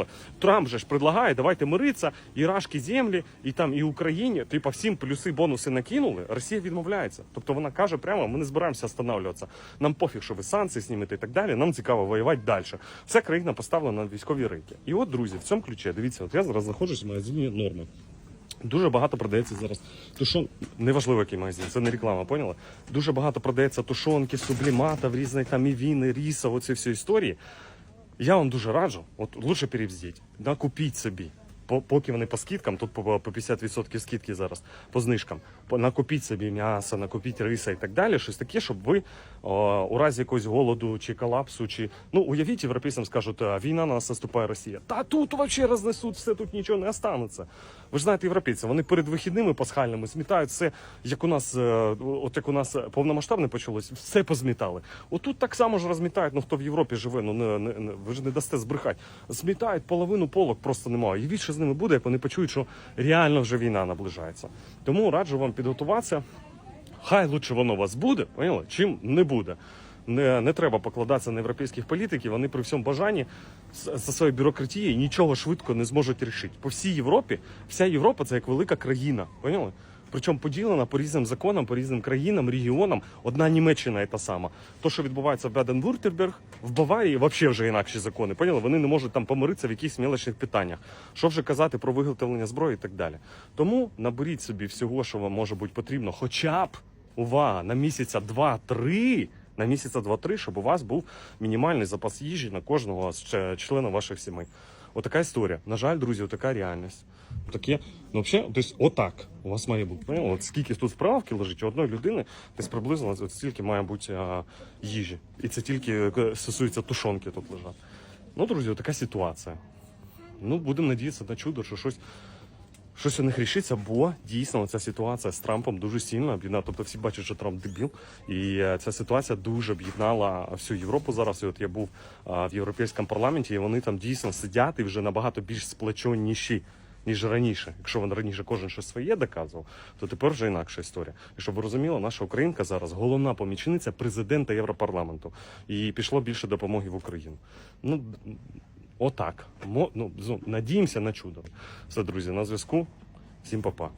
Поняли? Трамп же ж предлагає, давайте миритися, ірашки землі, і там і Україні. Типа всім плюси, бонуси накинули. Росія відмовляється. Тобто вона каже прямо: ми не збираємося останавливатися. Нам пофіг, що ви санкції знімете і так далі. Нам цікаво воювати далі. Вся країна поставлена на військові рейки. І от, друзі, в цьому ключі, дивіться, от я зараз знаходжусь в магазині норми. Дуже багато продається зараз тушон. Неважливо, який магазин, це не реклама, поняли? Дуже багато продається тушонки, субліматів, різних там і віни, ріса, оці всі історії. Я вам дуже раджу, от лучше перевздіть, накупіть собі. По- Поки вони по скидкам, тут по по 50% скидки зараз по знижкам. Накупіть собі м'ясо, накупіть риса і так далі. Щось таке, щоб ви о, у разі якогось голоду чи колапсу, чи ну уявіть, європейцям скажуть, «А, війна на нас наступає Росія. Та тут взагалі рознесуть все, тут нічого не останеться. Ви ж знаєте, європейці, вони перед вихідними пасхальними змітають все, як у нас, е, от як у нас повномасштабне почалось, все позмітали. Отут так само ж розмітають, ну хто в Європі живе, ну не, не, ви ж не дасте збрехати. Змітають половину полок, просто немає. І з ними буде, як вони почують, що реально вже війна наближається. Тому раджу вам підготуватися. Хай лучше воно у вас буде, поняли? чим не буде. Не, не треба покладатися на європейських політиків. Вони при всьому бажанні за своєю бюрократією нічого швидко не зможуть рішити. По всій Європі, вся Європа це як велика країна. Поняли? Причому поділена по різним законам, по різним країнам, регіонам. Одна Німеччина і та сама. То, що відбувається в Баден-Вюртемберг, в Баварії взагалі вже інакші закони. Поняли? Вони не можуть там помиритися в якихось мілочних питаннях. Що вже казати про виготовлення зброї і так далі. Тому наберіть собі всього, що вам може бути потрібно, хоча б увага на місяця два-три. На місяця два-три, щоб у вас був мінімальний запас їжі на кожного з члена ваших сімей. Отака історія. На жаль, друзі, отака реальність. Таке, ну взагалі, тобто, отак у вас має бути. Понимає? От скільки тут справки лежить у одної людини, десь приблизно от стільки має бути а, їжі. І це тільки е, стосується тушонки тут лежать. Ну, друзі, така ситуація. Ну, будемо надіятися на чудо, що щось щось у них рішиться, бо дійсно ця ситуація з Трампом дуже сильно об'єднала. Тобто всі бачать, що Трамп дебіл, і е, ця ситуація дуже об'єднала всю Європу зараз. І от я був в європейському парламенті, і вони там дійсно сидять і вже набагато більш сплеченіші. Ніж раніше, якщо він раніше кожен щось своє доказував, то тепер вже інакша історія. І щоб ви розуміли, наша українка зараз головна помічниця президента Європарламенту, і пішло більше допомоги в Україну. Ну отак. Ну, надіємося на чудо. Все, друзі, на зв'язку. Всім па-па.